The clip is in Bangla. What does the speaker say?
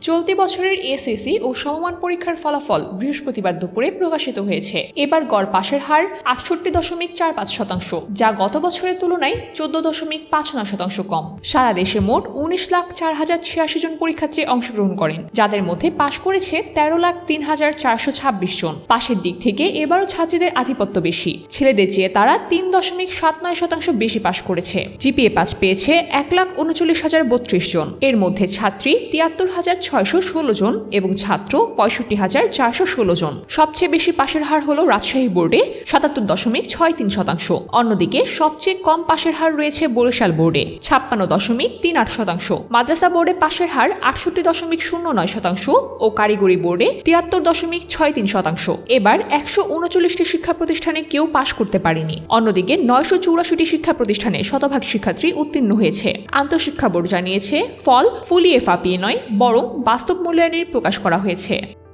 চলতি বছরের এসএসসি ও সমমান পরীক্ষার ফলাফল বৃহস্পতিবার দুপুরে প্রকাশিত হয়েছে। এবার গড় পাশের হার আটষট্টি দশমিক চার পাঁচ শতাংশ, যা গত বছরের তুলনায় চোদ্দ দশমিক পাঁচ নয় শতাংশ কম। সারা দেশে মোট উনিশ লাখ চার হাজার ছিয়াশি জন পরীক্ষার্থী অংশগ্রহণ করেন, যাদের মধ্যে পাশ করেছে তেরো লাখ তিন হাজার চারশো ছাব্বিশ জন। পাশের দিক থেকে এবারও ছাত্রীদের আধিপত্য বেশি। ছেলেদের চেয়ে তারা তিন দশমিক সাত নয় শতাংশ বেশি পাশ করেছে। জিপিএ পাস পেয়েছে এক লাখ উনচল্লিশ হাজার বত্রিশ জন। এর মধ্যে ছাত্রী তিয়াত্তর হাজার ছয়শো ষোলো জন এবং ছাত্র পঁয়ষট্টি হাজার চারশো ষোলো জন। সবচেয়ে বেশি পাশের হার হল রাজশাহী বোর্ডে সাতাত্তর দশমিক ছয় তিন শতাংশ। অন্যদিকে সবচেয়ে কম পাশের হার রয়েছে বরিশাল বোর্ডে ছাপ্পান্ন দশমিক তিন আট শতাংশ। মাদ্রাসা বোর্ডে পাশের হার আটষট্টি দশমিক শূন্য নয় শতাংশ ও কারিগরি বোর্ডে তিয়াত্তর দশমিক ছয় তিন শতাংশ। এবার একশো উনচল্লিশটি শিক্ষা প্রতিষ্ঠানে কেউ পাশ করতে পারেনি। অন্যদিকে নয়শো চৌরাশিটি শিক্ষা প্রতিষ্ঠানে শতভাগ শিক্ষার্থী উত্তীর্ণ হয়েছে। আন্তঃশিক্ষা বোর্ড জানিয়েছে, ফল ফুলিয়ে ফাঁপিয়ে নয়, বরং বাস্তব মূল্যায়নের প্রকাশ করা হয়েছে।